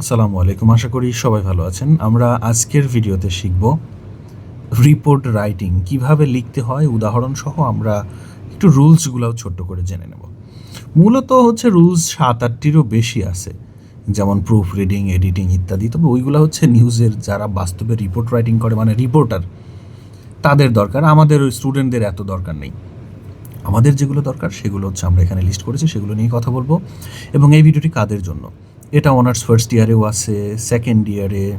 আসসালামু আলাইকুম, আশা করি সবাই ভালো আছেন। আমরা আজকের ভিডিওতে শিখব রিপোর্ট রাইটিং কীভাবে লিখতে হয় উদাহরণ সহ আমরা একটু রুলসগুলোও ছোট্ট করে জেনে নেব। মূলত হচ্ছে রুলস সাত আটটিরও বেশি আছে, যেমন প্রুফ রিডিং এডিটিং ইত্যাদি। তবে ওইগুলো হচ্ছে নিউজের যারা বাস্তবে রিপোর্ট রাইটিং করে মানে রিপোর্টার তাদের দরকার। আমাদের ওই স্টুডেন্টদের এত দরকার নেই। আমাদের যেগুলো দরকার, সেগুলো হচ্ছে আমরা এখানে লিস্ট করেছি, সেগুলো নিয়ে কথা বলব। এবং এই ভিডিওটি কাদের জন্য? এটা অনার্স ফার্স্ট ইয়ারেও আছে সেকেন্ড ইয়ারে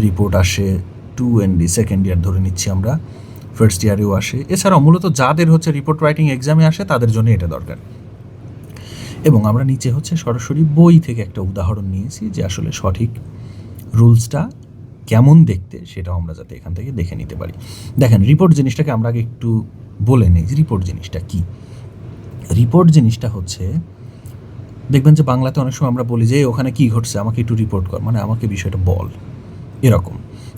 রিপোর্ট আসে two N D second year ধরে নিচ্ছি আমরা ফার্স্ট ইয়ারেও আসে। এছাড়াও মূলত যাদের হচ্ছে রিপোর্ট রাইটিং এক্সামে আসে, তাদের জন্য এটা দরকার। এবং আমরা নিচে হচ্ছে সরাসরি বই থেকে একটা উদাহরণ নিয়েছি যে আসলে সঠিক রুলসটা কেমন দেখতে, সেটাও আমরা যাতে এখান থেকে দেখে নিতে পারি। দেখেন রিপোর্ট জিনিসটাকে আমরা আগে একটু বলে নিই রিপোর্ট জিনিসটা কি। রিপোর্ট জিনিসটা হচ্ছে দেখবেন যে বাংলাতে অনেক সময় আমরা বলি যে ওখানে কি ঘটছে? আমাকে একটু রিপোর্ট কর। মানে আমাকে বিষয়টা বল। এরকম।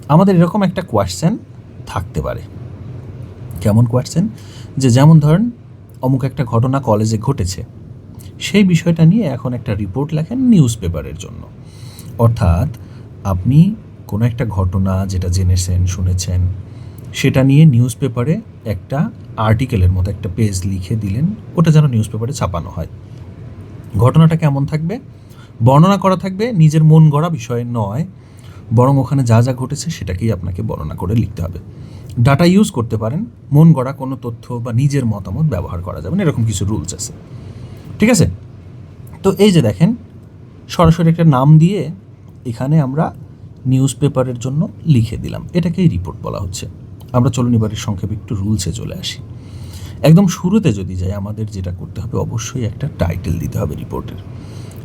আমাদের এরকম একটা কোয়েশ্চেন থাকতে পারে। কেমন কোয়েশ্চেন যে, যেমন ধরেন, অমুক একটা ঘটনা কলেজে ঘটেছে। সেই বিষয়টা নিয়ে এখন একটা রিপোর্ট লেখেন নিউজ পেপারের জন্য। অর্থাৎ আপনি কোনো একটা ঘটনা যেটা জেনেছেন, শুনেছেন, সেটা নিয়ে নিউজ পেপারে একটা আর্টিকেলের মতো একটা পেজ লিখে দিলেন, ওটা যেন নিউজ পেপারে ছাপানো হয়। ঘটনাটা কেমন থাকবে? বর্ণনা করা থাকবে, নিজের মন গড়া বিষয় নয়। বরং ওখানে যা যা ঘটেছে সেটাকেই আপনাকে বর্ণনা করে লিখতে হবে। ডাটা ইউজ করতে পারেন, মন গড়া কোনো তথ্য বা নিজের মতামত ব্যবহার করা যাবে না, এরকম কিছু রুলস আছে। ঠিক আছে? তো এই যে দেখেন, সরাসরি একটা নাম দিয়ে এখানে আমরা নিউজ পেপারের জন্য লিখে দিলাম। এটাকেই রিপোর্ট বলা হচ্ছে। আমরা চলুন এবারের সংক্ষেপে একটু রুলসে চলে আসি। একদম শুরুতে যদি যাই, আমাদের যেটা করতে হবে অবশ্যই একটা টাইটেল দিতে হবে রিপোর্টের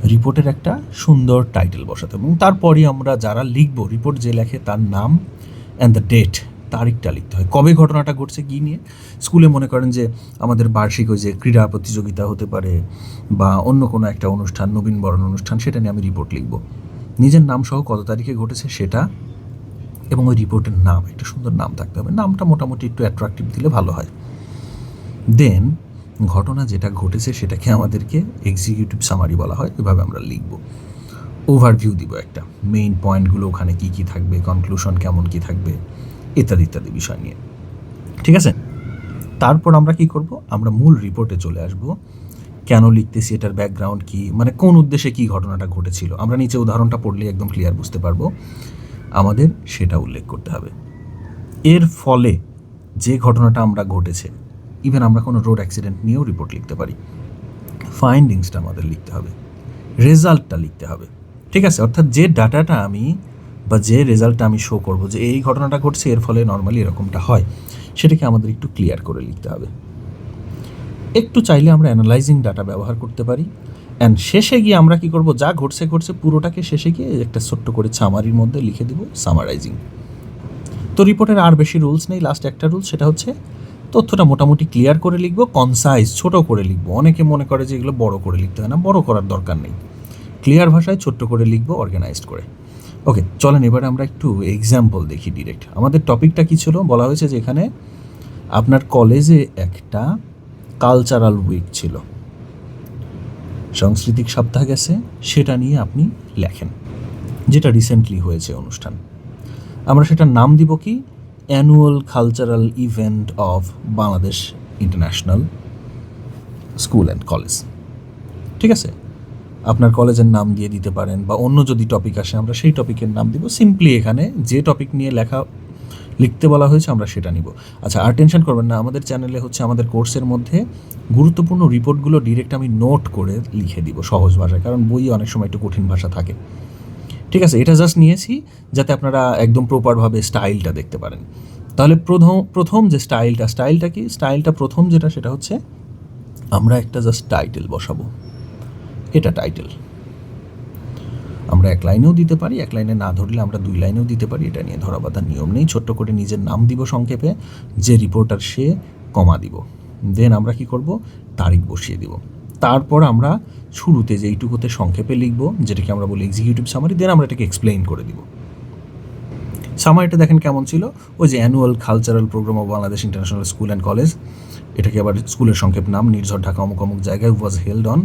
রিপোর্টের একটা সুন্দর টাইটেল বসাতে হবে এবং তারপরই আমরা যারা লিখব রিপোর্ট যে লেখে তার নাম অ্যান্ড দ্য ডেট তারিখটা লিখতে হয়। কবে ঘটনাটা ঘটছে কী নিয়ে? স্কুলে মনে করেন যে আমাদের বার্ষিক ওই যে ক্রীড়া প্রতিযোগিতা হতে পারে বা অন্য কোনো একটা অনুষ্ঠান নবীনবরণ অনুষ্ঠান, সেটা নিয়ে আমি রিপোর্ট লিখব। নিজের নাম সহ কত তারিখে ঘটেছে সেটা এবং ওই রিপোর্টের নাম, একটা সুন্দর নাম থাকতে হবে। নামটা মোটামুটি একটু অ্যাট্রাকটিভ দিলে ভালো হয়। দেন ঘটনা যেটা ঘটেছে সেটাকে আমাদেরকে এক্সিকিউটিভ সামারি বলা হয়, এভাবে আমরা লিখব। ওভারভিউ দিব একটা। মেইন পয়েন্টগুলো ওখানে কি কি থাকবে কনক্লুশন কেমন কি থাকবে, ইত্যাদি ইত্যাদি বিষয় নিয়ে। ঠিক আছে? তারপর আমরা কি করব? আমরা মূল রিপোর্টে চলে আসব। কেন লিখতেছি, এটার ব্যাকগ্রাউন্ড কি মানে কোন উদ্দেশ্যে কি ঘটনাটা ঘটেছিল। আমরা নিচে উদাহরণটা পড়লে একদম ক্লিয়ার বুঝতে পারব। আমাদের সেটা উল্লেখ করতে হবে। এর ফলে যে ঘটনাটা আমরা ঘটেছে ইভেন আমরা কোনো রোড অ্যাক্সিডেন্ট নিয়েও রিপোর্ট লিখতে পারি। ফাইন্ডিংসটা আমাদের লিখতে হবে। রেজাল্টটা লিখতে হবে। ঠিক আছে? অর্থাৎ যে ডাটাটা আমি বা যে রেজাল্টটা আমি শো করব যে এই ঘটনাটা ঘটছে, এর ফলে নর্মালি এরকমটা হয়, সেটাকে আমাদের একটু ক্লিয়ার করে লিখতে হবে। একটু চাইলে আমরা অ্যানালাইজিং ডাটা ব্যবহার করতে পারি। অ্যান্ড শেষে গিয়ে আমরা কি করব? যা ঘটছে ঘটছে, পুরোটাকে শেষে গিয়ে একটা ছোট্ট করে সামারির মধ্যে লিখে দেবো সামারাইজিং তো রিপোর্টের আর বেশি রুলস নেই লাস্ট একটা রুলস সেটা হচ্ছে তথ্যটা মোটামুটি ক্লিয়ার করে লিখব কনসাইজ ছোট করে লিখব। অনেকে মনে করে যে এগুলো বড় করে লিখতে হয় না, বড় করার দরকার নেই। ক্লিয়ার ভাষায় ছোট্ট করে লিখব অর্গানাইজড করে। ওকে চলেন এবারে আমরা একটু এক্সাম্পল দেখি ডিরেক্ট আমাদের টপিকটা কী ছিল? বলা হয়েছে যে এখানে আপনার কলেজে একটা কালচারাল উইক ছিল। সাংস্কৃতিক সপ্তাহ গেছে, সেটা নিয়ে আপনি লেখেন, যেটা রিসেন্টলি হয়েছে অনুষ্ঠান। আমরা সেটার নাম দিব কি? Annual cultural event of Bangladesh international school and college ঠিক আছে? আপনার কলেজের নাম দিয়ে দিতে পারেন বা অন্য যদি টপিক আসে, আমরা সেই টপিকের নাম দিব। সিম্পলি এখানে যে টপিক নিয়ে লেখা, লিখতে বলা হয়েছে, আমরা সেটা নিব। আচ্ছা আর টেনশন করবেন না, আমাদের চ্যানেলে হচ্ছে আমাদের কোর্সের মধ্যে গুরুত্বপূর্ণ রিপোর্টগুলো ডিরেক্ট আমি নোট করে লিখে দিব সহজ ভাষায়, কারণ বই অনেক সময় একটু কঠিন ভাষা থাকে। ঠিক আছে, এটা জাস্ট নিয়েছি যাতে আপনারা একদম প্রপারভাবে স্টাইলটা দেখতে পারেন। তাহলে প্রথম প্রথম যে স্টাইলটা স্টাইলটা কি? স্টাইলটা প্রথম যেটা, সেটা হচ্ছে আমরা একটা জাস্ট টাইটেল বসাবো। এটা টাইটেল আমরা এক লাইনেও দিতে পারি, এক লাইনে না ধরলে আমরা দুই লাইনেও দিতে পারি, এটা নিয়ে ধরা বাঁধার নিয়ম নেই। ছোট্ট করে নিজের নাম দিব সংক্ষেপে, যে রিপোর্টার সে, কমা দিব। দেন আমরা কি করব? তারিখ বসিয়ে দিব। তারপর আমরা শুরুতে যে এইটুকুতে সংক্ষেপে লিখব, যেটাকে আমরা বলি এক্সিকিউটিভ সামারি দেন আমরা এটাকে এক্সপ্লেইন করে দিব। সামারিটা দেখেন কেমন ছিল? ওই যে annual cultural program of Bangladesh international school and college এটাকে আবার স্কুলের সংক্ষেপ নাম, নির্ঝর ঢাকা অমুক অমুক জায়গায় was held on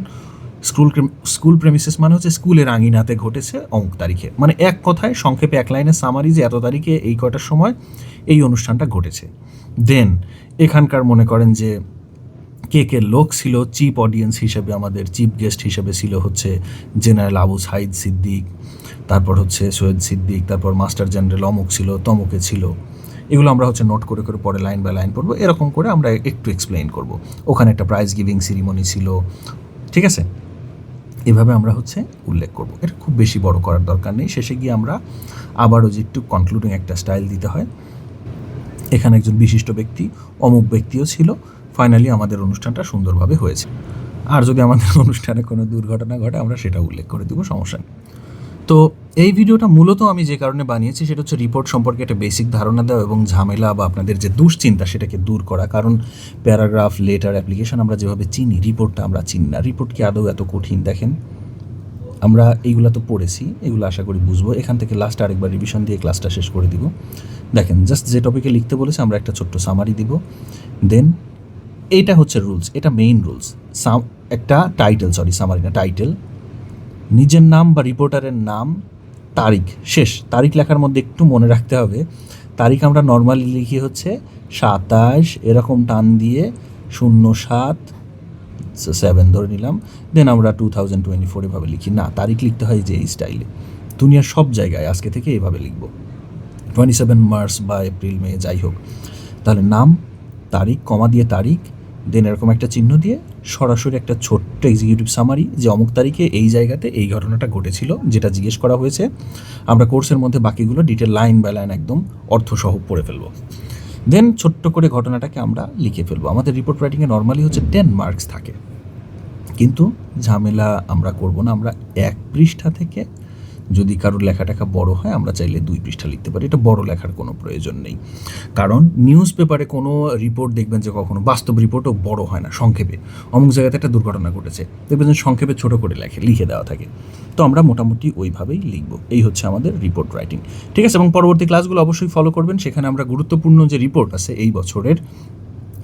school school premises মানে হচ্ছে স্কুলের আঙিনাতে ঘটেছে অমুক তারিখে। মানে এক কথায়, সংক্ষেপে এক লাইনের সামারি যে এত তারিখে এই কয়টার সময় এই অনুষ্ঠানটা ঘটেছে। দেন এখানকার মনে করেন যে কে কে লোক ছিল চিপ অডিয়েন্স হিসেবে, আমাদের চিফ গেস্ট হিসেবে ছিল হচ্ছে জেনারেল আবু সাইদ সিদ্দিক, তারপর হচ্ছে সৈয়দ সিদ্দিক, তারপর মাস্টার জেনারেল অমুক ছিল, তমুকে ছিল। এগুলো আমরা হচ্ছে নোট করে করে পরে লাইন বাই লাইন পড়ব, এরকম করে আমরা একটু এক্সপ্লেইন করব। ওখানে একটা প্রাইজ গিভিং সিরিমনি ছিল, ঠিক আছে? এভাবে আমরা হচ্ছে উল্লেখ করব। এটা খুব বেশি বড় করার দরকার নেই। শেষে গিয়ে আমরা আবারও যে একটু কনক্লুডিং একটা স্টাইল দিতে হয়। এখানে একজন বিশিষ্ট ব্যক্তি, অমুক ব্যক্তিও ছিল ফাইনালি আমাদের অনুষ্ঠানটা সুন্দরভাবে হয়েছে। আর যদি আমাদের অনুষ্ঠানে কোনো দুর্ঘটনা ঘটে, আমরা সেটা উল্লেখ করে দেবো, সমস্যা নেই। তো এই ভিডিওটা মূলত আমি যে কারণে বানিয়েছি, সেটা হচ্ছে রিপোর্ট সম্পর্কে একটা বেসিক ধারণা দেওয়া এবং ঝামেলা বা আপনাদের যে দুশ্চিন্তা, সেটাকে দূর করা। কারণ প্যারাগ্রাফ লেটার অ্যাপ্লিকেশন আমরা যেভাবে চিনি রিপোর্টটা আমরা চিনি না। রিপোর্ট কি আদৌ এত কঠিন? দেখেন, আমরা এইগুলো তো পড়েছি, এগুলো আশা করি বুঝব। এখান থেকে লাস্ট আরেকবার রিভিশন দিয়ে ক্লাসটা শেষ করে দিব। দেখেন জাস্ট যে টপিকে লিখতে বলেছে, আমরা একটা ছোট্ট সামারি দিব। দেন এইটা হচ্ছে রুলস এটা মেইন রুলস সাম একটা টাইটেল সরি সামারি না টাইটেল নিজের নাম বা রিপোর্টারের নাম, তারিখ, শেষ। তারিখ লেখার মধ্যে একটু মনে রাখতে হবে। তারিখ আমরা নর্মালি লিখি হচ্ছে সাতাশ, এরকম টান দিয়ে শূন্য সাত সেভেন ধরে নিলাম। দেন আমরা টু থাউজেন্ড টোয়েন্টি ফোর এভাবে লিখি। না, তারিখ লিখতে হয় যে এই স্টাইলে দুনিয়ার সব জায়গায় আজকে থেকে এভাবে লিখব। টোয়েন্টি সেভেন মার্চ বা এপ্রিল মে যাই হোক। তাহলে নাম, তারিখ, কমা দিয়ে তারিখ দেন এরকম একটা চিহ্ন দিয়ে সরাসরি একটা ছোট্ট এক্সিকিউটিভ সামারি যে অমুক তারিখে এই জায়গাতে এই ঘটনাটা ঘটেছিল, যেটা জিজ্ঞেস করা হয়েছে। আমরা কোর্সের মধ্যে বাকিগুলো ডিটেল লাইন বাই লাইন একদম অর্থসহ পড়ে ফেলব। দেন ছোট্ট করে ঘটনাটাকে আমরা লিখে ফেলব। আমাদের রিপোর্ট রাইটিংয়ে নর্মালি হচ্ছে টেন মার্কস থাকে। কিন্তু ঝামেলা আমরা করব না, আমরা এক পৃষ্ঠা থেকে যদি কারোর লেখাটাকা বড় হয়, আমরা চাইলে দুই পৃষ্ঠা লিখতে পারি। এটা বড় লেখার কোনো প্রয়োজন নেই। কারণ নিউজ পেপারে কোনো রিপোর্ট দেখবেন যে কখনো বাস্তব রিপোর্টও বড় হয় না, সংক্ষেপে। অমুক জায়গাতে একটা দুর্ঘটনা ঘটেছে, দেখবেন যে সংক্ষেপে ছোট করে লেখে, লিখে দেওয়া থাকে। তো আমরা মোটামুটি ওইভাবেই লিখব। এই হচ্ছে আমাদের রিপোর্ট রাইটিং। ঠিক আছে, এবং পরবর্তী ক্লাসগুলো অবশ্যই ফলো করবেন। সেখানে আমরা গুরুত্বপূর্ণ যে রিপোর্ট আছে, এই বছরের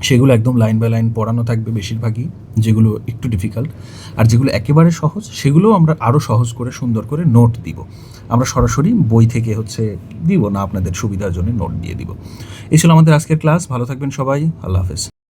সেগুলো একদম লাইন বাই লাইন পড়ানো থাকবে বেশিরভাগই, যেগুলো একটু ডিফিকাল্ট আর যেগুলো একেবারে সহজ সেগুলো আমরা আরও সহজ করে, সুন্দর করে নোট দিব। আমরা সরাসরি বই থেকে হচ্ছে দিব না, আপনাদের সুবিধার জন্য নোট দিয়ে দিব। এই ছিল আমাদের আজকের ক্লাস ভালো থাকবেন সবাই, আল্লাহ হাফেজ।